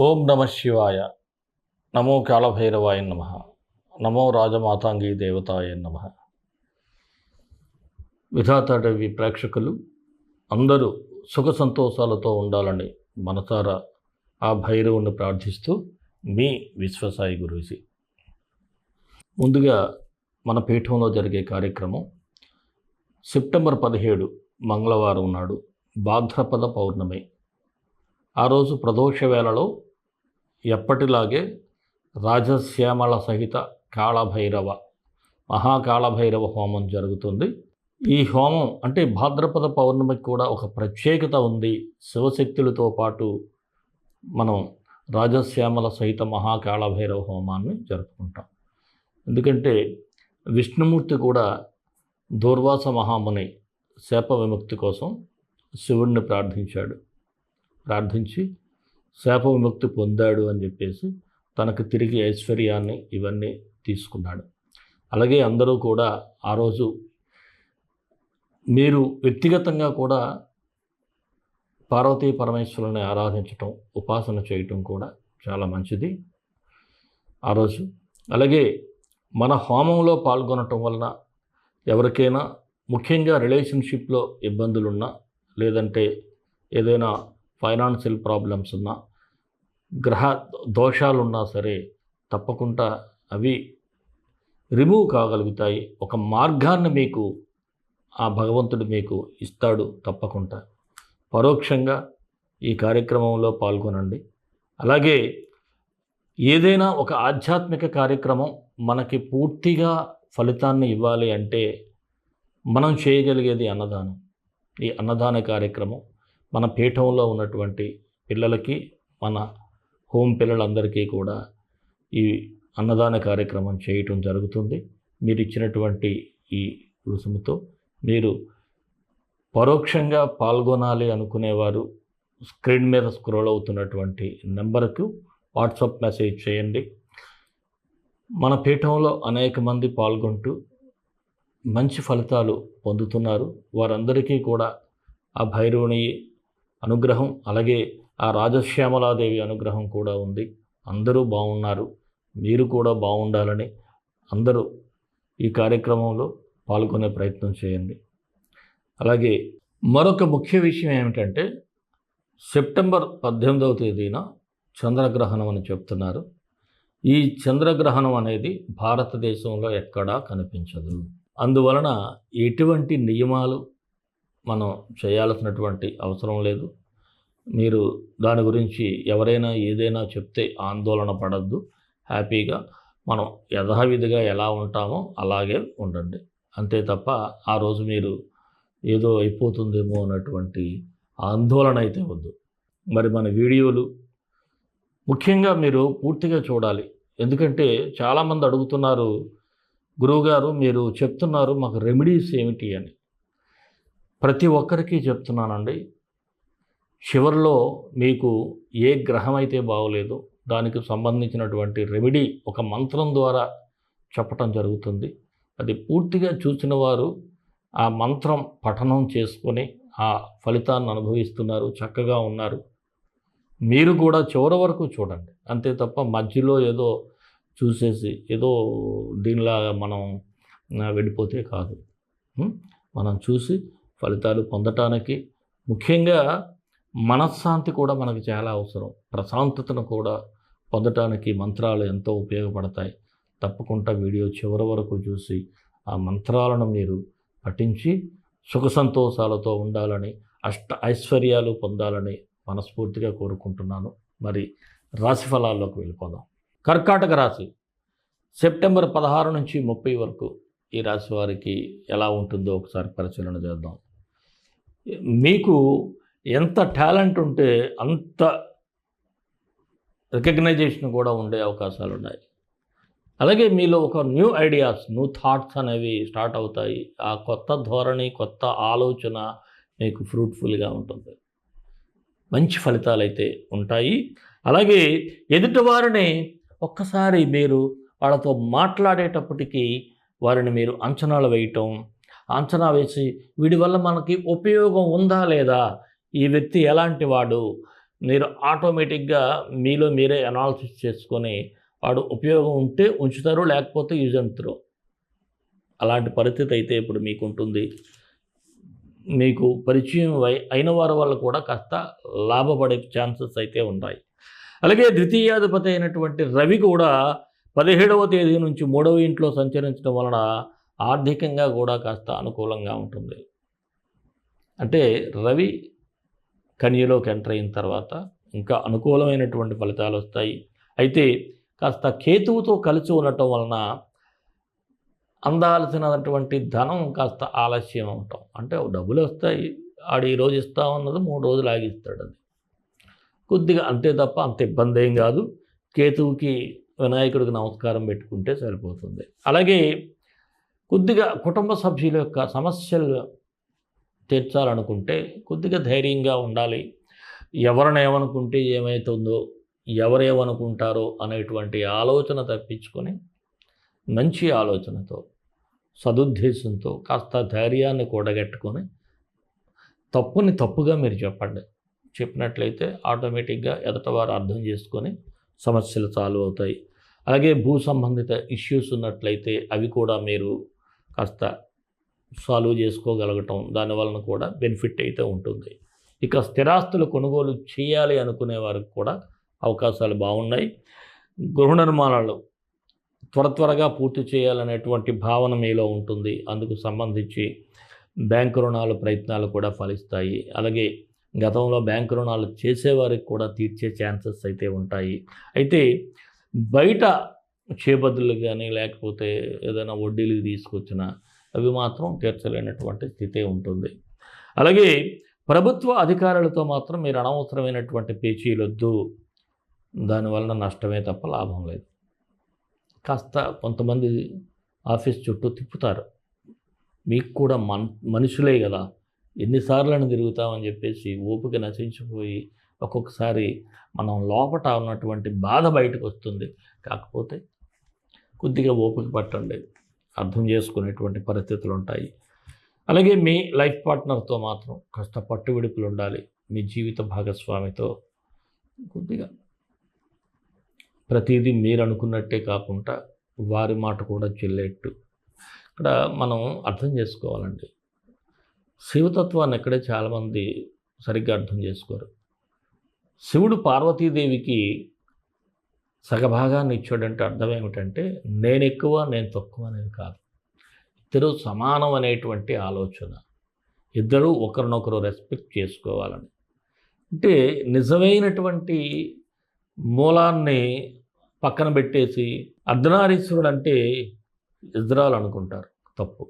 ఓం నమ శివాయ. నమో కాళభైరవాయ నమ. నమో రాజమాతాంగి దేవతాయ నమ. విధాతాదేవి ప్రేక్షకులు అందరూ సుఖ సంతోషాలతో ఉండాలని మనసారా ఆ భైరవుని ప్రార్థిస్తూ మీ విశ్వసాయి గురూజీ. ముందుగా మన పీఠంలో జరిగే కార్యక్రమం సెప్టెంబర్ పదిహేడు మంగళవారం నాడు భాద్రపద పౌర్ణమి. ఆ రోజు ప్రదోష వేళలో ఎప్పటిలాగే రాజశ్యామల సహిత కాళభైరవ మహాకాళభైరవ హోమం జరుగుతుంది. ఈ హోమం అంటే భాద్రపద పౌర్ణమికి కూడా ఒక ప్రత్యేకత ఉంది. శివశక్తులతో పాటు మనం రాజశ్యామల సహిత మహాకాళభైరవ హోమాన్ని జరుపుకుంటాం. ఎందుకంటే విష్ణుమూర్తి కూడా దూర్వాస మహాముని శాప విముక్తి కోసం శివుణ్ణి ప్రార్థించాడు. ప్రార్థించి శాప విముక్తి పొందాడు అని చెప్పేసి తనకు తిరిగి ఐశ్వర్యాన్ని ఇవన్నీ తీసుకున్నాడు. అలాగే అందరూ కూడా ఆ రోజు మీరు వ్యక్తిగతంగా కూడా పార్వతీ పరమేశ్వరుని ఆరాధించటం ఉపాసన చేయటం కూడా చాలా మంచిది ఆ రోజు. అలాగే మన హోమంలో పాల్గొనటం వలన ఎవరికైనా ముఖ్యంగా రిలేషన్షిప్లో ఇబ్బందులున్నా లేదంటే ఏదైనా ఫైనాన్షియల్ ప్రాబ్లమ్స్ ఉన్నా గ్రహ దోషాలు ఉన్నా సరే తప్పకుండా అవి రిమూవ్ కాగలుగుతాయి. ఒక మార్గాన్ని మీకు ఆ భగవంతుడు మీకు ఇస్తాడు తప్పకుండా. పరోక్షంగా ఈ కార్యక్రమంలో పాల్గొనండి. అలాగే ఏదైనా ఒక ఆధ్యాత్మిక కార్యక్రమం మనకి పూర్తిగా ఫలితాన్ని ఇవ్వాలి అంటే మనం చేయగలిగేది అన్నదానం. ఈ అన్నదాన కార్యక్రమం మన పీఠంలో ఉన్నటువంటి పిల్లలకి మన హోమ్ పిల్లలందరికీ కూడా ఈ అన్నదాన కార్యక్రమం చేయటం జరుగుతుంది. మీరు ఇచ్చినటువంటి ఈ రుసుముతో మీరు పరోక్షంగా పాల్గొనాలి అనుకునేవారు స్క్రీన్ మీద స్క్రోల్ అవుతున్నటువంటి నెంబర్కు వాట్సాప్ మెసేజ్ చేయండి. మన పీఠంలో అనేక మంది పాల్గొంటూ మంచి ఫలితాలు పొందుతున్నారు. వారందరికీ కూడా ఆ భైరవుని అనుగ్రహం అలాగే ఆ రాజశ్యామలాదేవి అనుగ్రహం కూడా ఉంది. అందరూ బాగున్నారు మీరు కూడా బాగుండాలని అందరూ ఈ కార్యక్రమంలో పాల్గొనే ప్రయత్నం చేయండి. అలాగే మరొక ముఖ్య విషయం ఏమిటంటే సెప్టెంబర్ పద్దెనిమిదవ తేదీన చంద్రగ్రహణం అని చెప్తున్నారు. ఈ చంద్రగ్రహణం అనేది భారతదేశంలో ఎక్కడా కనిపించదు. అందువలన ఎటువంటి నియమాలు మనం చేయాల్సినటువంటి అవసరం లేదు. మీరు దాని గురించి ఎవరైనా ఏదైనా చెప్తే ఆందోళన పడద్దు. హ్యాపీగా మనం యథావిధిగా ఎలా ఉంటామో అలాగే ఉండండి. అంతే తప్ప ఆ రోజు మీరు ఏదో అయిపోతుందేమో అన్నటువంటి ఆందోళన అయితే వద్దు. మరి మన వీడియోలు ముఖ్యంగా మీరు పూర్తిగా చూడాలి. ఎందుకంటే చాలామంది అడుగుతున్నారు గురువుగారు మీరు చెప్తున్నారు మాకు రెమెడీస్ ఏమిటి అని. ప్రతి ఒక్కరికి చెప్తున్నానండి. చివరిలో మీకు ఏ గ్రహం అయితే బాగోలేదో దానికి సంబంధించినటువంటి రెమెడీ ఒక మంత్రం ద్వారా చెప్పటం జరుగుతుంది. అది పూర్తిగా చూసిన వారు ఆ మంత్రం పఠనం చేసుకొని ఆ ఫలితాన్ని అనుభవిస్తున్నారు చక్కగా ఉన్నారు. మీరు కూడా చివరి వరకు చూడండి. అంతే తప్ప మధ్యలో ఏదో చూసేసి ఏదో దీనిలాగా మనం వెళ్ళిపోతే కాదు. మనం చూసి ఫలితాలు పొందటానికి ముఖ్యంగా మనశ్శాంతి కూడా మనకు చాలా అవసరం. ప్రశాంతతను కూడా పొందటానికి మంత్రాలు ఎంతో ఉపయోగపడతాయి. తప్పకుండా వీడియో చివరి వరకు చూసి ఆ మంత్రాలను మీరు పఠించి సుఖ సంతోషాలతో ఉండాలని అష్ట ఐశ్వర్యాలు పొందాలని మనస్ఫూర్తిగా కోరుకుంటున్నాను. మరి రాశి ఫలాల్లోకి వెళ్ళిపోదాం. కర్కాటక రాశి. సెప్టెంబర్ పదహారు నుంచి ముప్పై వరకు ఈ రాశి వారికి ఎలా ఉంటుందో ఒకసారి పరిశీలన చేద్దాం. మీకు ఎంత టాలెంట్ ఉంటే అంత రికగ్నైజేషన్ కూడా ఉండే అవకాశాలు ఉన్నాయి. అలాగే మీలో ఒక న్యూ ఐడియాస్ న్యూ థాట్స్ అనేవి స్టార్ట్ అవుతాయి. ఆ కొత్త ధోరణి కొత్త ఆలోచన మీకు ఫ్రూట్ఫుల్గా ఉంటుంది. మంచి ఫలితాలు అయితే ఉంటాయి. అలాగే ఎదుటివారిని ఒక్కసారి మీరు వాళ్ళతో మాట్లాడేటప్పటికీ వారిని మీరు అంచనాలు వేయటం అంచనా వేసి వీడి వల్ల మనకి ఉపయోగం ఉందా లేదా? ఈ వ్యక్తి ఎలాంటి వాడు? మీరు ఆటోమేటిక్గా మీలో మీరే అనాలసిస్ చేసుకొని వాడు ఉపయోగం ఉంటే ఉంచుతారు లేకపోతే యూజ్ అంటారు. త్రో అలాంటి పరిస్థితి అయితే ఇప్పుడు మీకు ఉంటుంది మీకు పరిచయం అయి- అయిన వారి వల్ల కూడా కాస్త లాభపడే ఛాన్సెస్ అయితే ఉన్నాయి అలాగే ద్వితీయాధిపతి అయినటువంటి రవి కూడా పదిహేడవ తేదీ నుంచి మూడవ ఇంట్లో సంచరించడం వలన ఆర్థికంగా కూడా కాస్త అనుకూలంగా ఉంటుంది. అంటే రవి కన్యలోకి ఎంటర్ అయిన తర్వాత ఇంకా అనుకూలమైనటువంటి ఫలితాలు వస్తాయి. అయితే కాస్త కేతువుతో కలిసి ఉండటం వలన అందాల్సినటువంటి ధనం కాస్త ఆలస్యం అవటం. అంటే డబ్బులు వస్తాయి. ఆడు ఈ రోజు ఇస్తామన్నది మూడు రోజులు ఆగిస్తాడు అది. కొద్దిగా అంతే తప్ప అంత ఇబ్బంది ఏం కాదు. కేతువుకి వినాయకుడికి నమస్కారం పెట్టుకుంటే సరిపోతుంది. అలాగే కొద్దిగా కుటుంబ సభ్యుల యొక్క సమస్యలు తీర్చాలనుకుంటే కొద్దిగా ధైర్యంగా ఉండాలి. ఎవరిని ఏమనుకుంటే ఏమవుతుందో ఎవరేమనుకుంటారో అనేటువంటి ఆలోచన తప్పించుకొని మంచి ఆలోచనతో సదుద్దేశంతో కాస్త ధైర్యాన్ని కూడగట్టుకొని తప్పుని తప్పుగా మీరు చెప్పండి. చెప్పినట్లయితే ఆటోమేటిక్గా ఎదటవారు అర్థం చేసుకొని సమస్యలు సాల్వ్ అవుతాయి. అలాగే భూ సంబంధిత ఇష్యూస్ ఉన్నట్లయితే అవి కూడా మీరు కాస్త సాల్వ్ చేసుకోగలగటం దానివలన కూడా బెనిఫిట్ అయితే ఉంటుంది. ఇక స్థిరాస్తులు కొనుగోలు చేయాలి అనుకునే వారికి కూడా అవకాశాలు బాగున్నాయి. గృహ నిర్మాణాలు త్వర త్వరగా పూర్తి చేయాలనేటువంటి భావన మీలో ఉంటుంది. అందుకు సంబంధించి బ్యాంకు రుణాలు ప్రయత్నాలు కూడా ఫలిస్తాయి. అలాగే గతంలో బ్యాంకు రుణాలు చేసేవారికి కూడా తీర్చే ఛాన్సెస్ అయితే ఉంటాయి. అయితే బయట చేబద్దులు కానీ లేకపోతే ఏదైనా వడ్డీలు తీసుకొచ్చినా అవి మాత్రం తీర్చలేనటువంటి స్థితే ఉంటుంది. అలాగే ప్రభుత్వ అధికారులతో మాత్రం మీరు అనవసరమైనటువంటి పేచీలొద్దు దానివలన నష్టమే తప్ప లాభం లేదు. కాస్త కొంతమంది ఆఫీస్ చుట్టూ తిప్పుతారు. మీకు కూడా మన్ మనుషులే కదా. ఎన్నిసార్లను తిరుగుతామని చెప్పేసి ఓపిక నశించిపోయి ఒక్కొక్కసారి మనం లోపట ఉన్నటువంటి బాధ బయటకు వస్తుంది కాకపోతే కొద్దిగా ఓపిక పట్టండి అర్థం చేసుకునేటువంటి పరిస్థితులు ఉంటాయి అలాగే మీ లైఫ్ పార్ట్నర్తో మాత్రం కాస్త పట్టువిడుపులు ఉండాలి మీ జీవిత భాగస్వామితో కొద్దిగా. ప్రతిదీ మీరు అనుకున్నట్టే కాకుండా వారి మాట కూడా చెల్లేట్టు. ఇక్కడ మనం అర్థం చేసుకోవాలండి. శివతత్వాన్ని ఎక్కడే చాలామంది సరిగ్గా అర్థం చేసుకోరు. శివుడు పార్వతీదేవికి సగభాగాన్ని ఇచ్చాడంటే అర్థం ఏమిటంటే నేను ఎక్కువ నేను తక్కువ అనేది కాదు. ఇద్దరు సమానం అనేటువంటి ఆలోచన. ఇద్దరు ఒకరినొకరు రెస్పెక్ట్ చేసుకోవాలని. అంటే నిజమైనటువంటి మూలాన్ని పక్కన పెట్టేసి అర్ధనారీశ్వరుడు అంటే ఇజ్రాలు అనుకుంటారు. తప్పు.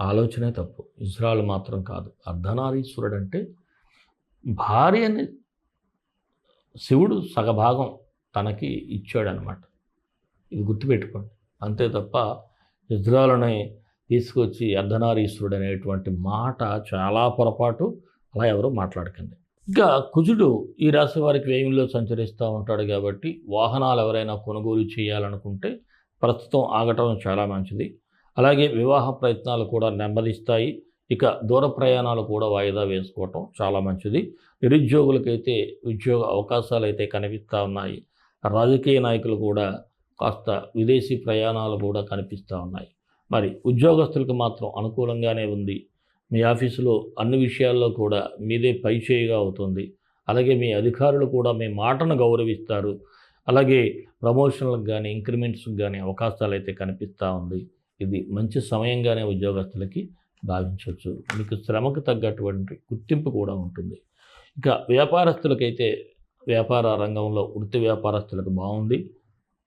ఆలోచనే తప్పు. ఇజ్రాలు మాత్రం కాదు. అర్ధనారీశ్వరుడు అంటే భార్యని శివుడు సగభాగం తనకి ఇచ్చాడనమాట. ఇది గుర్తుపెట్టుకోండి. అంతే తప్ప ఇజ్రాయల్ని తీసుకొచ్చి అర్ధనారీశ్వరుడు అనేటువంటి మాట చాలా పొరపాటు. అలా ఎవరో మాట్లాడకండి. ఇంకా కుజుడు ఈ రాశి వారికి వ్యయంలో సంచరిస్తూ ఉంటాడు కాబట్టి వాహనాలు ఎవరైనా కొనుగోలు చేయాలనుకుంటే ప్రస్తుతం ఆగటం చాలా మంచిది. అలాగే వివాహ ప్రయత్నాలు కూడా నెమ్మదిస్తాయి. ఇక దూర ప్రయాణాలు కూడా వాయిదా వేసుకోవటం చాలా మంచిది. నిరుద్యోగులకైతే ఉద్యోగ అవకాశాలు అయితే కనిపిస్తూ ఉన్నాయి. రాజకీయ నాయకులు కూడా కాస్త విదేశీ ప్రయాణాలు కూడా కనిపిస్తూ ఉన్నాయి. మరి ఉద్యోగస్తులకు మాత్రం అనుకూలంగానే ఉంది. మీ ఆఫీసులో అన్ని విషయాల్లో కూడా మీదే పైచేయిగా అవుతుంది. అలాగే మీ అధికారులు కూడా మీ మాటను గౌరవిస్తారు. అలాగే ప్రమోషన్లకు కానీ ఇంక్రిమెంట్స్కి కానీ అవకాశాలు అయితే కనిపిస్తూ ఉంది. ఇది మంచి సమయంగానే ఉద్యోగస్తులకి భావించవచ్చు. మీకు శ్రమకు తగ్గటువంటి గుర్తింపు కూడా ఉంటుంది. ఇక వ్యాపారస్తులకైతే వ్యాపార రంగంలో వృత్తి వ్యాపారస్తులకు బాగుంది.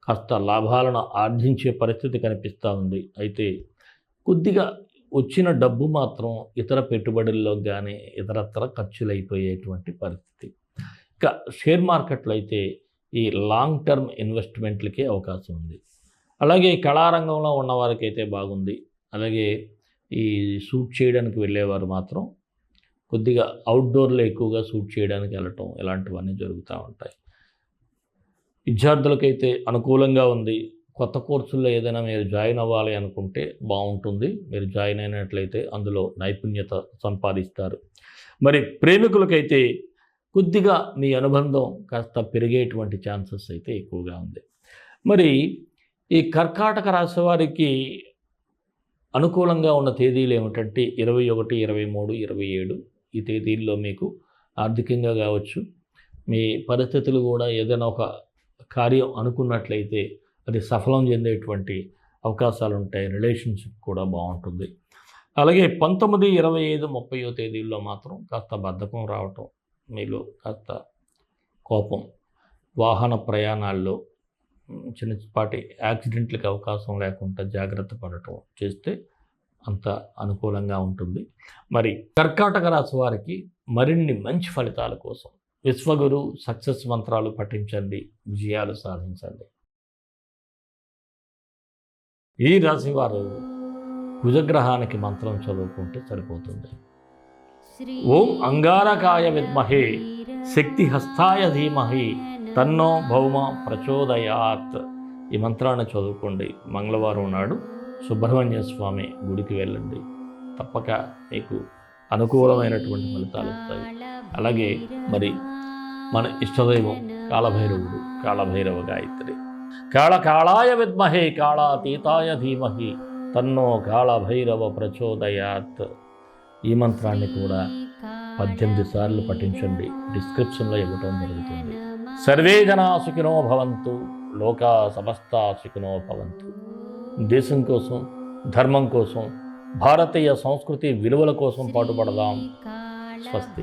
కాస్త లాభాలను ఆర్జించే పరిస్థితి కనిపిస్తూ ఉంది. అయితే కొద్దిగా వచ్చిన డబ్బు మాత్రం ఇతర పెట్టుబడుల్లో కానీ ఇతరత్ర ఖర్చులు అయిపోయేటువంటి పరిస్థితి. ఇక షేర్ మార్కెట్లో అయితే ఈ లాంగ్ టర్మ్ ఇన్వెస్ట్మెంట్లకే అవకాశం ఉంది. అలాగే కళారంగంలో ఉన్నవారికైతే బాగుంది. అలాగే ఈ షూట్ చేయడానికి వెళ్ళేవారు మాత్రం కొద్దిగా అవుట్డోర్లో ఎక్కువగా షూట్ చేయడానికి వెళ్ళటం ఇలాంటివన్నీ జరుగుతూ ఉంటాయి. విద్యార్థులకైతే అనుకూలంగా ఉంది. కొత్త కోర్సుల్లో ఏదైనా మీరు జాయిన్ అవ్వాలి అనుకుంటే బాగుంటుంది. మీరు జాయిన్ అయినట్లయితే అందులో నైపుణ్యత సంపాదిస్తారు. మరి ప్రేమికులకైతే కొద్దిగా మీ అనుబంధం కాస్త పెరిగేటువంటి ఛాన్సెస్ అయితే ఎక్కువగా ఉంది. మరి ఈ కర్కాటక రాశి వారికి అనుకూలంగా ఉన్న తేదీలు ఏమిటంటే ఇరవై ఒకటి ఇరవై మూడు ఇరవై ఏడు ఈ తేదీల్లో మీకు ఆర్థికంగా కావచ్చు మీ పరిస్థితులు కూడా ఏదైనా ఒక కార్యం అనుకున్నట్లయితే అది సఫలం చెందేటువంటి అవకాశాలు ఉంటాయి రిలేషన్షిప్ కూడా బాగుంటుంది. అలాగే పంతొమ్మిది ఇరవై ఐదు ముప్పయో తేదీల్లో మాత్రం కాస్త బద్ధకం రావటం మీలో కాస్త కోపం వాహన ప్రయాణాల్లో చిన్నపాటి యాక్సిడెంట్లకు అవకాశం లేకుండా జాగ్రత్త పడటం చేస్తే అంత అనుకూలంగా ఉంటుంది. మరి కర్కాటక రాశి వారికి మరిన్ని మంచి ఫలితాల కోసం విశ్వగురు సక్సెస్ మంత్రాలు పఠించండి విజయాలు సాధించండి. ఈ రాశి వారు కుజగ్రహానికి మంత్రం చదువుకుంటే సరిపోతుంది. ఓం అంగారకాయ విద్మహే శక్తి హస్తాయ ధీమహి తన్నో భౌమ ప్రచోదయాత్ ఈ మంత్రాన్ని చదువుకోండి. మంగళవారం నాడు సుబ్రహ్మణ్య స్వామి గుడికి వెళ్ళండి. తప్పక మీకు అనుకూలమైనటువంటి ఫలితాలు వస్తాయి. అలాగే మరి మన ఇష్టదైవం కాళభైరవుడు కాళభైరవ గాయత్రి. కాళ కాళాయ విద్మహే కాళాతీతాయ ధీమహి తన్నో కాళభైరవ ప్రచోదయాత్. ఈ మంత్రాన్ని కూడా పద్దెనిమిది సార్లు పఠించండి. డిస్క్రిప్షన్లో ఇవ్వటం జరుగుతుంది. సర్వే జనా సుఖినో భవంతు లోకా సమస్త సుఖినో భవంతు. దేశం కోసం ధర్మం కోసం భారతీయ సంస్కృతి విలువల కోసం పాటుపడదాం. స్వస్తి.